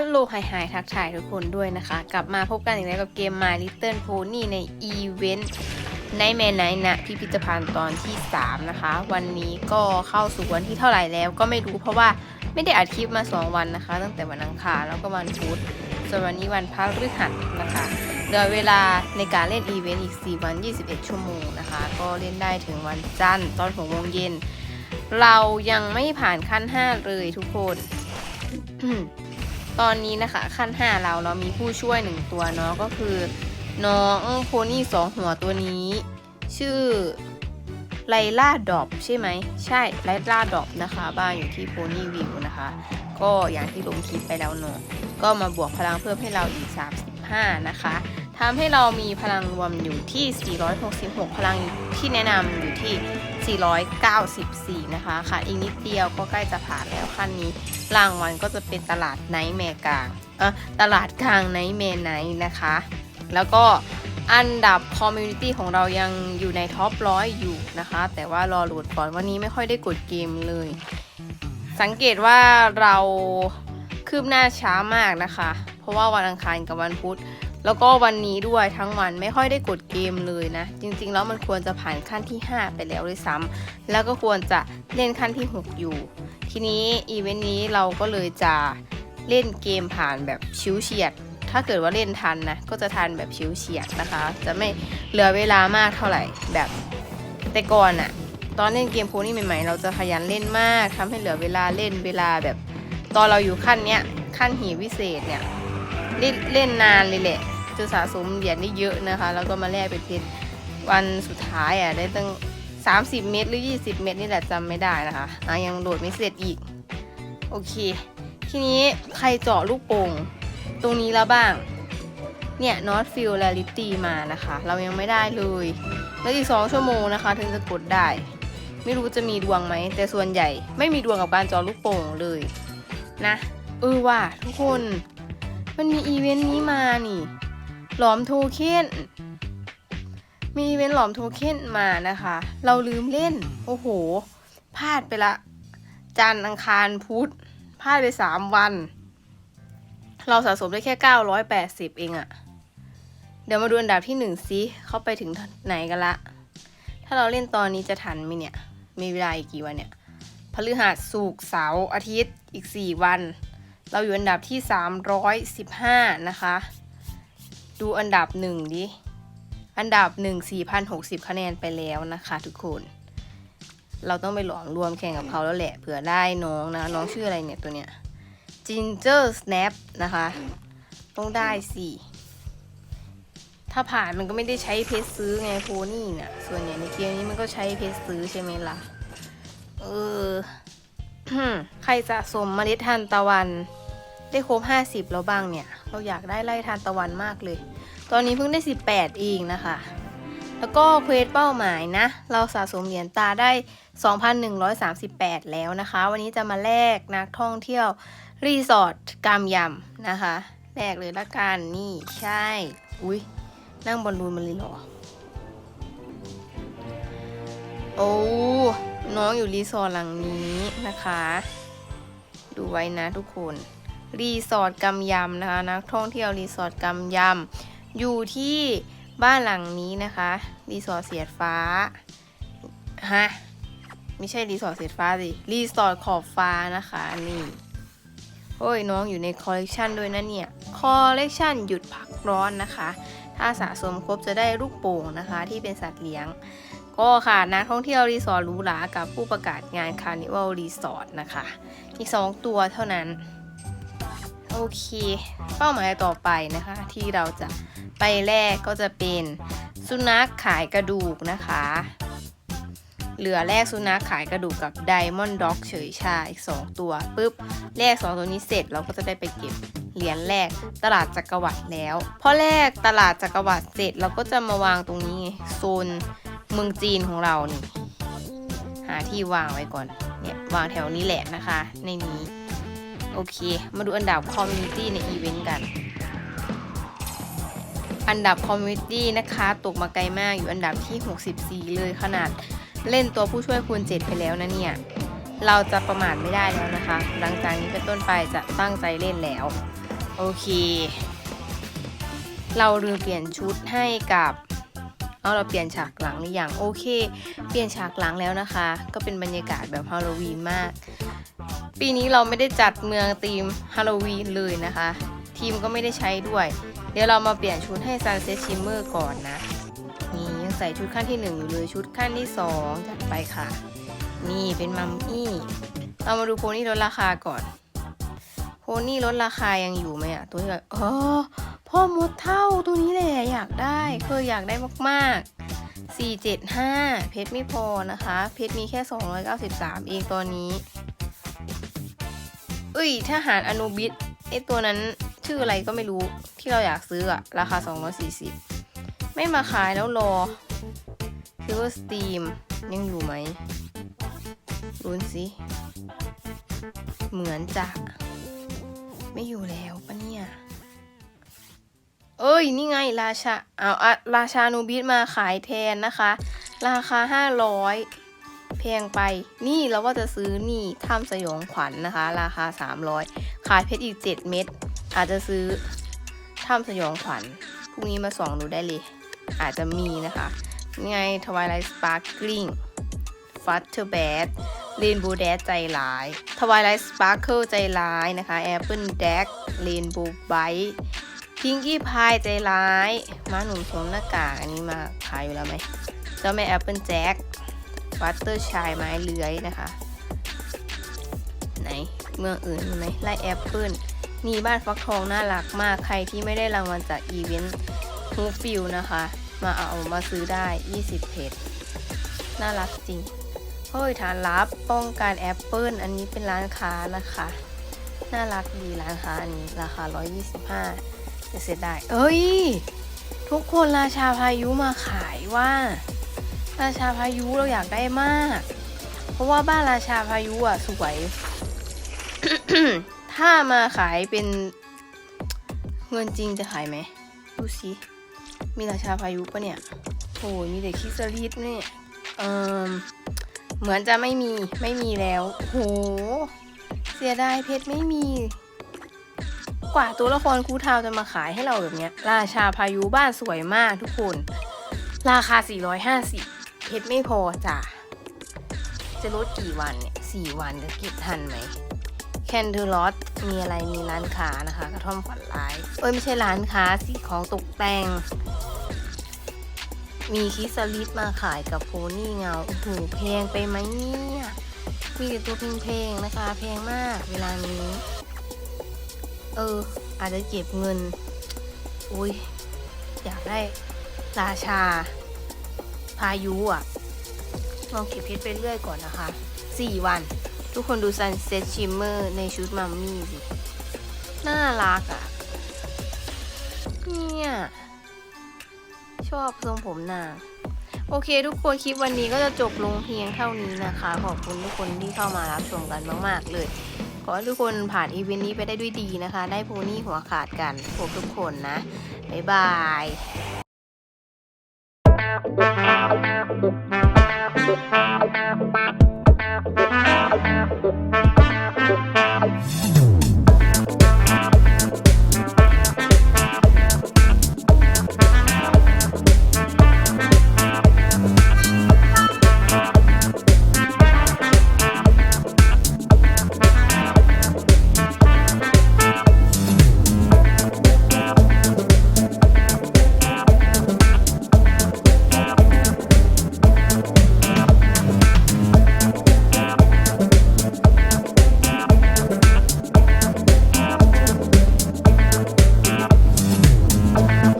ฮัลโหลไฮไฮทักทายทุกคนด้วยนะคะ กลับมาพบกันอีกแล้วกับเกม My Little Pony ในอีเวนต์ในแมนไนนะพิพิธภัณฑ์ตอนที่ 3 นะคะ วันนี้ก็เข้าสู่วันที่เท่าไหร่แล้วก็ไม่รู้เพราะว่าไม่ได้อัดคลิปมา 2 วันนะคะ ตั้งแต่วันอังคารแล้วก็วันพุธส่วนวันนี้วันพฤหัสนะคะเหลือเวลาในการเล่นอีเวนต์อีก 4 วัน 21 ชั่วโมงนะคะ ก็เล่นได้ถึงวันจันทร์ตอน6โมงเย็น เรายังไม่ผ่านขั้น 5 เลยทุกคน ตอนนี้นะคะขั้น 5 เราเรามีผู้ช่วย 1 ตัวเนาะก็คือ น้องโพนี่สองหัวตัวนี้ ชื่อไลล่าดอบใช่ไหม ใช่ไลล่าดอบนะคะ บ้านอยู่ที่โพนี่วิวนะคะ ก็อย่างที่ลงคลิปไปแล้วเนาะก็มาบวกพลังเพิ่มให้เราอีก 35 นะคะ ทำให้เรามีพลังรวมอยู่ที่ 466 พลังที่แนะนำอยู่ที่ 494 นะคะค่ะ อีกนิดเดียวก็ใกล้จะผ่านแล้วขั้นนี้รางวัลก็จะเป็นตลาดไนท์แมร์กลาง เออตลาดกลางไนท์แมร์ไนท์นะคะ แล้วก็อันดับคอมมูนิตี้ของเรายังอยู่ในท็อปร้อยอยู่นะคะ แต่ว่ารอโหลดก่อนวันนี้ไม่ค่อยได้กดเกมเลย สังเกตว่าเราคืบหน้าช้ามากนะคะ เพราะว่าวันอังคารกับวันพุธ แล้วก็วันนี้ด้วยทั้งวันไม่ค่อยได้กดเกมเลยนะ จริงๆ แล้วมันควรจะผ่านขั้นที่ 5 ไปแล้วด้วยซ้ำแล้วก็ควรจะเล่นขั้นที่ 6 อยู่ ทีนี้อีเวนต์นี้เราก็เลยจะเล่นเกมผ่านแบบชิวเฉียด ถ้าเกิดว่าเล่นทันนะ ก็จะทันแบบชิวเฉียดนะคะ จะไม่เหลือเวลามากเท่าไหร่แบบแต่ก่อนอะตอนเล่นเกมโพนี่ใหม่ๆ เราจะขยันเล่นมากทำให้เหลือเวลาเล่นเวลาแบบ ตอนเราอยู่ขั้นเนี้ยขั้นหีวิเศษเนี่ย เล่นเล่นนานเลยแหละจะสะสมเหรียญได้เยอะนะคะ แล้วก็มาแลกเป็นเพชรวันสุดท้ายอะได้ตั้ง 30 เม็ดหรือ 20 เม็ดนี่แหละจำไม่ได้นะคะอะยังโหลดไม่เสร็จอีก โอเค ทีนี้ใครเจาะลูกโป่งตรงนี้แล้วบ้างเนี่ย not feel reality มานะคะ เรายังไม่ได้เลยแล้วอีก 2 ชั่วโมงนะคะ ถึงจะกดได้ ไม่รู้จะมีดวงไหม แต่ส่วนใหญ่ไม่มีดวงกับการจาะลูกโป่งเลย นะเออว่ะทุกคน มันมีอีเวนต์นี้มานี่ หลอมโทเค็น มีอีเวนต์หลอมโทเค็นมานะคะ เราลืมเล่น โอ้โห พลาดไปละ จันทร์อังคารพุธ พลาดไปสามวัน เราสะสมได้แค่980เองอะเดี๋ยวมาดูอันดับที่หนึ่งซิเขาไปถึงไหนกันละ ถ้าเราเล่นตอนนี้จะทันไหมเนี่ย มีเวลาอีกกี่วันเนี่ยพฤหัสศุกร์เสาร์อาทิตย์อีก4วัน เราอยู่อันดับที่ 315 นะคะ ดูอันดับหนึ่งดิอันดับ 1 4,060 คะแนนไปแล้วนะคะ ทุกคน เราต้องไปหลอมรวมแข่งกับเขาแล้วแหละเผื่อได้น้องนะ น้องชื่ออะไรเนี่ยตัวเนี้ย Ginger Snap นะคะ ต้องได้สิถ้าผ่านมันก็ไม่ได้ใช้เพชรซื้อไงโพนี่เนี่ยส่วนใหญ่ในเกมนี้มันก็ใช้เพชรซื้อใช่ไหมล่ะ เออ ใครสะสมเมล็ดทานตะวัน ได้ครบ50 แล้วบ้างเนี่ย เราอยากได้ไล่ทานตะวันมากเลย ตอนนี้เพิ่งได้ 18เองนะคะ แล้วก็เควสเป้าหมายนะ เราสะสมเหรียญตาได้ 2,138 แล้วนะคะ วันนี้จะมาแลกนักท่องเที่ยวรีสอร์ทกามยำนะคะแลกเลยละกันนี่ใช่ อุ้ยนั่งบอลลูนมาเลยเหรอ โอ้น้องอยู่รีสอร์ทหลังนี้นะคะ ดูไว้นะทุกคน รีสอร์ทกำยำนะคะนักท่องเที่ยวรีสอร์ทกำยำอยู่ที่บ้านหลังนี้นะคะรีสอร์ทเสียดฟ้าฮะไม่ใช่รีสอร์ทเสียดฟ้าสิรีสอร์ทขอบฟ้านะคะนี่โอ้ยน้องอยู่ในคอลเลกชันด้วยนะเนี่ยคอลเลกชันหยุดพักร้อนนะคะ ถ้าสะสมครบจะได้ลูกโป่งนะคะ ที่เป็นสัตว์เลี้ยง ก็ค่ะนักท่องเที่ยวรีสอร์ทหรูหรากับผู้ประกาศงานคาร์นิวัลรีสอร์ทนะคะ อีก 2 ตัวเท่านั้น โอเค เป้าหมายต่อไปนะคะ ที่เราจะไปแลกก็จะเป็นสุนัขขายกระดูกนะคะ เหลือแลกสุนัขขายกระดูกกับไดมอนด์ด็อกเฉยชาอีก 2 ตัวปุ๊บแลก2 ตัวนี้เสร็จเราก็จะได้ไปเก็บเหรียญแรกตลาดจักรวรรดิแล้วพอแลกตลาดจักรวรรดิเสร็จเราก็จะมาวางตรงนี้โซนเมืองจีนของเรานี่หาที่วางไว้ก่อนเนี่ยวางแถวนี้แหละนะคะ ในนี้ โอเค มาดูอันดับคอมมูนิตี้ในอีเวนต์กัน อันดับคอมมูนิตี้นะคะ ตกมาไกลมากอยู่อันดับที่ 64 เลยขนาดเล่นตัวผู้ช่วยคูณ7ไปแล้วนะเนี่ย เราจะประมาทไม่ได้แล้วนะคะ หลังจากนี้เป็นต้นไปจะตั้งใจเล่นแล้ว โอเค เราลืมเปลี่ยนชุดให้กับเอาเราเปลี่ยนฉากหลังหรือยังโอเค เปลี่ยนฉากหลังแล้วนะคะ ก็เป็นบรรยากาศแบบฮาโลวีนมาก ปีนี้เราไม่ได้จัดเมืองธีมฮาโลวีนเลยนะคะ ทีมก็ไม่ได้ใช้ด้วย เดี๋ยวเรามาเปลี่ยนชุดให้ Sunset Shimmer ก่อนนะ นี่ยังใส่ชุดขั้นที่หนึ่งอยู่เลยชุดขั้นที่สองจัดไปค่ะ นี่เป็นมัมมี่เรามาดูโพนี่ลดราคาก่อนโพนี่ลดราคายังอยู่ไหมอะตัวที่แบบอ๋อพ่อมดเท่าตัวนี้แหละอยากได้เคยอยากได้มากๆ475 เพชรไม่พอนะคะ เพชรมีแค่ 293 เองตอนนี้ เอ้ยทหารอนุบิสไอตัวนั้นชื่ออะไรก็ไม่รู้ที่เราอยากซื้ออะราคา 240 ไม่มาขายแล้วรอ Silver Steam ยังอยู่ไหมรุนสิ เหมือนจะ ไม่อยู่แล้วปะเนี่ย เอ้ย นี่ไงราชาเอาอะราชานูบิสมาขายแทนนะคะ ราคา 500 แพงไป นี่เราก็จะซื้อนี่ถ้ำสยองขวัญนนะคะ ราคา 300 ขายเพชรอีก 7 เม็ดอาจจะซื้อถ้ำสยองขวัญพรุ่งนี้มาส่องดูได้เลย อาจจะมีนะคะนี่ไงทวายไลท์สปาร์กลิงฟัตเทอร์แบดเรนโบว์แดดใจร้ายทวายไลท์สปาร์เคิลใจร้ายนะคะแอปเปิลแดกเรนโบว์ไบท์พิงกี้พายใจร้าย ม้าหนุ่มสวมหน้ากากอันนี้มาขายอยู่แล้วไหมเจ้าแม่แอปเปิลแจ็ค วัตเตอร์ชายไม้เลื้อยนะคะ ไหนเมืองอื่นมีไหมไล่แอปเปิลนี่บ้านฟักทองน่ารักมากใครที่ไม่ได้รางวัลจากอีเวนต์ฮูฟิลนะคะ มาเอามาซื้อได้ 20เพชรน่ารักจริงเฮ้ยฐานลับป้องกันแอปเปิลอันนี้เป็นร้านค้านะคะ น่ารักดีร้านค้าอันนี้ราคา 125จะเสียดายเอ้ย ทุกคนราชาพายุมาขายว่า ราชาพายุเราอยากได้มาก เพราะว่าบ้านราชาพายุอะสวย ถ้ามาขายเป็นเงินจริงจะขายไหมดูสิมีราชาพายุปะเนี่ยโอ้ยมีแต่คิสลิสเนี่ยเออเหมือนจะไม่มีไม่มีแล้วโหเสียดายเพชรไม่มี กว่าตัวละครคูทาวจะมาขายให้เราแบบเนี้ย ราชาพายุบ้านสวยมากทุกคน ราคา 450 เพชรไม่พอจ้ะ จะลดกี่วันเนี่ย4วันจะเก็บทันไหมแคนเดอร์ลอตมีอะไรมีร้านค้านะคะ กระท่อมฝันร้ายเอ้ยไม่ใช่ร้านค้าสีของตกแต่ง มีคิสลิสมาขายกับโพนี่เงาโอ้โหแพงไปไหมเนี่ยมีแต่ตัวแพงๆนะคะแพงมากเวลานี้ เออ อาจจะเก็บเงิน อุ้ยอยากได้ราชา พายุอะลองเก็บเพชรไปเรื่อยก่อนนะคะ 4 วัน ทุกคนดู Sunset Shimmer ในชุดมัมมี่สิ น่ารักอะ เนี่ย ชอบทรงผมนางโอเค ทุกคนคลิปวันนี้ก็จะจบลงเพียงเท่านี้นะคะ ขอบคุณทุกคนที่เข้ามารับชมกันมากๆเลย ขอให้ทุกคนผ่านอีเวนต์นี้ไปได้ด้วยดีนะคะ ได้โพนี่หัวขาดกันพบทุกคนนะ บ๊ายบาย